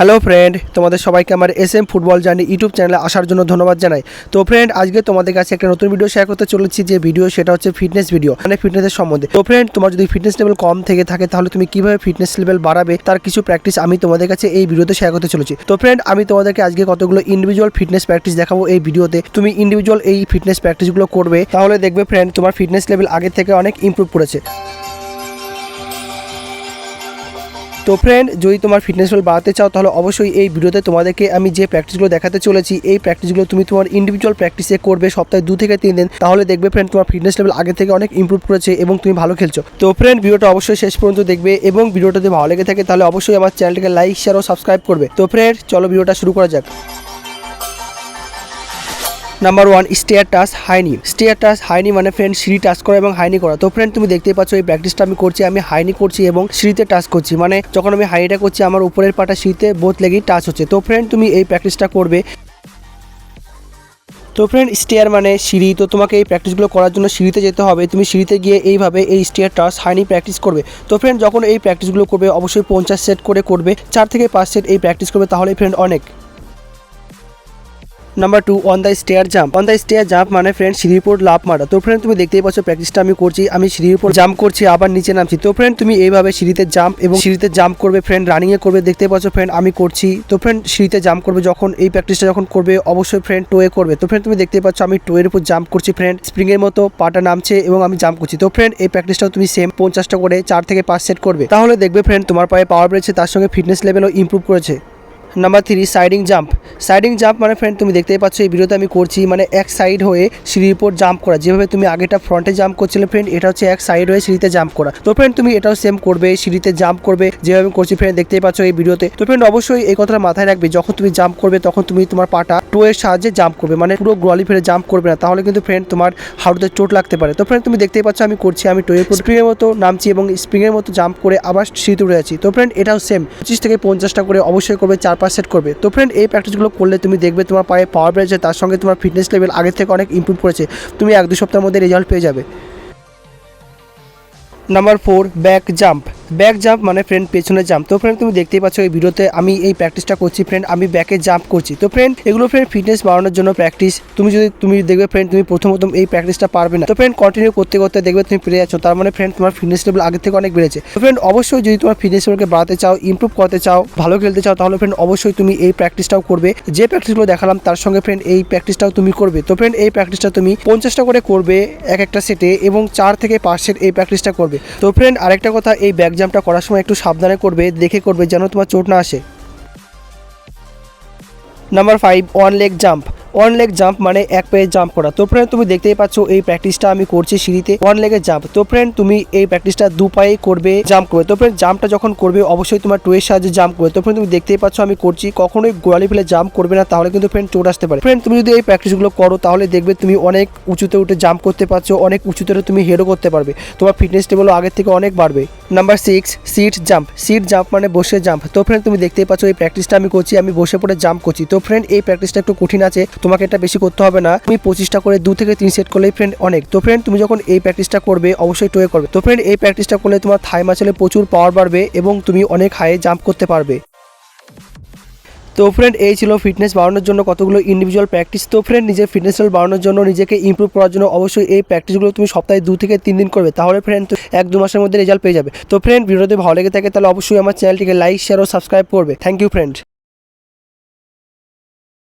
Hello friend, তোমাদের সবাইকে আমার S M football journey YouTube চ্যানেলে আসার জন্য ধন্যবাদ জানাই। তো ফ্রেন্ড, আজকে তোমাদের কাছে একটা নতুন ভিডিও শেয়ার করতে চলেছি, যে ভিডিও সেটা হচ্ছে ফিটনেস ভিডিও মানে ফিটনেসের সম্বন্ধে। তো ফ্রেন্ড, তোমার যদি ফিটনেস লেভেল কম থেকে থাকে, তাহলে তুমি কীভাবে ফিটনেস লেভেল বাড়াবে, তার কিছু প্র্যাকটিস আমি তোমাদের কাছে এই ভিডিওতে শেয়ার করতে চলেছি। তো ফ্রেন্ড, আমি তোমাদেরকে আজকে কতগুলো ইন্ডিভিজুয়াল ফিটনেস প্র্যাকটিস দেখাবো এই ভিডিওতে তুমি ইন্ডিভিজুয়াল এই ফিটনেস প্র্যাকটিসগুলো করবে, তাহলে দেখবে ফ্রেন্ড, তোমার ফিটনেস লেভেল আগের থেকে অনেক ইম্প্রুভ করেছে। তো ফ্রেন্ড যদি তোমার ফিটনেস লেভেল বাড়াতে চাও, তাহলে অবশ্যই এই ভিডিওতে তোমাদেরকে আমি যে প্র্যাকটিসগুলো দেখাতে চলেছি, এই প্র্যাকটিসগুলো তুমি তোমার ইন্ডিভিজুয়াল প্র্যাকটিসে করবে সপ্তাহে দু থেকে তিন দিন। তাহলে দেখবে ফ্রেন্ড তোমার ফিটনেস লেভেল আগে থেকে অনেক ইম্প্রুভ করেছে এবং তুমি ভালো খেলছো। তো ফ্রেন্ড ভিডিওটা অবশ্যই শেষ পর্যন্ত দেখবে এবং ভিডিওটা যদি ভালো লেগে থাকে, তাহলে অবশ্যই আমার চ্যানেলটিকে লাইক শেয়ার ও সাবস্ক্রাইব করবে। তো ফ্রেন্ড চলো ভিডিওটা শুরু করা যাক। Number one stair touch high knee stair touch high knee মানে ফ্রেন্ড সিঁড়ি টাচ করা এবং হাইনি করা। তো ফ্রেন্ড তুমি দেখতেই পাচ্ছ এই প্র্যাকটিসটা আমি করছি, আমি হাইনি করছি এবং সিঁড়িতে টাচ করছি। মানে যখন আমি হাইনিটা করছি, আমার উপরের পাটা সিঁড়িতে বোধ লেগেই টাচ হচ্ছে। তো ফ্রেন্ড তুমি এই প্র্যাকটিসটা করবে। তো ফ্রেন্ড স্টেয়ার মানে সিঁড়ি। তো তোমাকে এই প্র্যাকটিসগুলো করার জন্য সিঁড়িতে যেতে হবে। তুমি সিঁড়িতে গিয়ে এইভাবে এই স্টেয়ার টাচ হাইনি প্র্যাকটিস করবে। তো ফ্রেন্ড যখন এই প্র্যাকটিসগুলো করবে, অবশ্যই পঞ্চাশ সেট করে করবে। চার থেকে পাঁচ সেট এই প্র্যাকটিস করবে তাহলে ফ্রেন্ড অনেক। Number two on the stair jump on the stair jump মানে ফ্রেন্ড সিঁড়ির উপর লাভ মারা। তো ফ্রেন্ড তুমি দেখতেই পাচ্ছ প্র্যাকটিসটা আমি করছি, আমি সিঁড়ির উপর জাম্প করছি, আবার নিচে নামছি। তো ফ্রেন্ড তুমি এইভাবে সিঁড়িতে জাম্প এবং সিঁড়িতে জাম্প করবে ফ্রেন্ড রানিংয়ে করবে দেখতে পাচ্ছ ফ্রেন্ড আমি করছি। তো ফ্রেন্ড সিঁড়িতে জাম্প করবে যখন, এই প্র্যাকটিসটা যখন করবে, অবশ্যই ফ্রেন্ড টোয়ে করবে। তো ফ্রেন্ড তুমি দেখতে পাচ্ছ আমি টোয়ের উপর জাম্প করছি ফ্রেন্ড স্প্রিংয়ের মতো পাটা নামছে এবং আমি জাম্প করছি। তো ফ্রেন্ড এই প্র্যাকটিসটাও তুমি সেম পঞ্চাশটা করে চার থেকে পাঁচ সেট করবে। তাহলে দেখবে ফ্রেন্ড তোমার পায়ে পাওয়ার বেড়েছে, তার সঙ্গে ফিটনেস লেভেলও ইম্প্রুভ করেছে। Number three siding jump siding jump মানে ফ্রেন্ড তুমি দেখতেই পাচ্ছ, এই ভিডিওতে আমি করছি মানে এক সাইড হয়ে সিঁড়ির উপর জাম্প করা। যেভাবে তুমি আগেটা ফ্রন্টে জাম্প করছিলে ফ্রেন্ড এটা হচ্ছে এক সাইড হয়ে সিঁড়িতে জাম্প করা। তো ফ্রেন্ড তুমি এটাও সেম করবে, সিঁড়িতে জাম্প করবে, যেভাবে করছি ফ্রেন্ড দেখতেই পাচ্ছ এই ভিডিওতে তো। ফ্রেন্ড অবশ্যই এই কথাটা মাথায় রাখবে, যখন তুমি জাম্প করবে, তখন তুমি তোমার পাটা টো এর সাহায্যে জাম্প করবে মানে পুরো গ্রলি ফেলে জাম্প করবে না। তাহলে কিন্তু ফ্রেন্ড তোমার হাড়ুতে চোট লাগতে পারে। তো ফ্রেন্ড তুমি দেখতেই পাচ্ছ আমি করছি, আমি টোয়ের উপর স্প্রিংয়ের মতো নামছি এবং স্প্রিংয়ের মতো জাম্প করে আবার সিঁড়িতে উঠে যাচ্ছি। তো ফ্রেন্ড এটাও সেম পঁচিশ থেকে পঞ্চাশটা করে অবশ্যই করবে, চার পাঁচ সেট করবে। তো ফ্রেন্ড এই প্র্যাকটিসগুলো করলে তুমি দেখবে তোমার পায়ে পাওয়ার বেড়েছে তার সঙ্গে তোমার ফিটনেস লেভেল আগের থেকে অনেক ইম্প্রুভ করেছে। তুমি এক দু সপ্তাহের মধ্যে রেজাল্ট পেয়ে যাবে। Number four back jump back jump মানে ফ্রেন্ড পেছনে জাম্প। তো ফ্রেন্ড তুমি দেখতেই পাচ্ছ এই ভিডিওতে আমি এই প্র্যাকটিসটা করছি ফ্রেন্ড আমি ব্যাকে জাম্প করছি। তো ফ্রেন্ড এগুলো ফ্রেন্ড ফিটনেস বাড়ানোর জন্য প্র্যাকটিস তুমি যদি, তুমি দেখবে ফ্রেন্ড তুমি প্রথম প্রথম এই প্র্যাকটিসটা পারবে না। তো ফ্রেন্ড কন্টিনিউ করতে করতে দেখবে তুমি পেরে যাচ্ছ। তার মানে ফ্রেন্ড তোমার ফিটনেস লেভেল আগের থেকে অনেক বেড়েছে। তো ফ্রেন্ড অবশ্যই যদি তোমার ফিটনেস লেভেলকে বাড়াতে চাও ইমপ্রুভ করতে চাও, ভালো খেলতে চাও, তাহলে ফ্রেন্ড অবশ্যই তুমি এই প্র্যাকটিসটাও করবে। যে প্র্যাকটিসগুলো দেখালাম, তার সঙ্গে ফ্রেন্ড এই প্র্যাকটিসটাও তুমি করবে। তো ফ্রেন্ড এই প্র্যাকটিসটা তুমি পঞ্চাশটা করে করবে এক একটা সেটে এবং চার থেকে পাঁচ সেট এই প্র্যাকটিসটা করবে। তো ফ্রেন্ড আরেকটা কথা, এই ব্যাক জাম্পটা করার সময় একটু সাবধানে করবে, দেখে করবে যেন তোমার চোট না আসে। Number five one leg jump one leg jump মানে এক পায়ে জাম্প করা। তো ফ্রেন্ড তুমি দেখতেই পাচ্ছ এই প্র্যাকটিসটা আমি করছি সিঁড়িতে। ওয়ান লেগে জাম্প তো ফ্রেন্ড তুমি এই প্র্যাকটিসটা দু পায়ে করবে জাম্প করবে তো ফ্রেন্ড জাম্পটা যখন করবে, অবশ্যই তোমার টোয়ের সাহায্যে জাম্প করবে তো ফ্রেন্ড তুমি দেখতেই পাচ্ছ আমি করছি। কখনোই গোড়ালি ফেলে জাম্প করবে না, তাহলে কিন্তু ফ্রেন্ড চোট আসতে পারে। ফ্রেন্ড তুমি যদি এই প্র্যাকটিসগুলো করো, তাহলে দেখবে তুমি অনেক উঁচুতে উঠে জাম্প করতে পারছ, অনেক উঁচুতে তুমি হেডও করতে পারবে। তোমার ফিটনেস লেভেলও আগের থেকে অনেক বাড়বে। Number six sit jump sit jump মানে বসে জাম্প তো ফ্রেন্ড তুমি দেখতেই পাচ্ছ এই প্র্যাকটিসটা আমি করছি, আমি বসে পড়ে জাম্প করছি। তো ফ্রেন্ড এই প্র্যাকটিসটা একটু কঠিন আছে। তোমাকে এটা বেশি করতে হবে না। তুমি পঁচিশটা করে দু থেকে তিন সেট করলেই ফ্রেন্ড অনেক। তো ফ্রেন্ড তুমি যখন এই প্র্যাকটিসটা করবে, অবশ্যই টোয়ে করবে। তো ফ্রেন্ড এই প্র্যাকটিসটা করলে তোমার থাই মাসেলে প্রচুর পাওয়ার বাড়বে এবং তুমি অনেক হাইয়ে জাম্প করতে পারবে। তো ফ্রেন্ড এই ছিল ফিটনেস বাড়ানোর জন্য কতগুলো ইন্ডিভিজুয়াল প্র্যাকটিস তো ফ্রেন্ড নিজের ফিটনেস লেভেল বাড়ানোর জন্য নিজেকে ইম্প্রুভ করার জন্য অবশ্যই এই প্র্যাকটিসগুলো তুমি সপ্তাহে দু থেকে তিন দিন করবে। তাহলে ফ্রেন্ড এক দু মাসের মধ্যে রেজাল্ট পেয়ে যাবে। তো ফ্রেন্ড ভিডিওতে ভালো লেগে থাকে, তাহলে অবশ্যই আমার চ্যানেলটিকে লাইক শেয়ার ও সাবস্ক্রাইব করবে। Thank you friend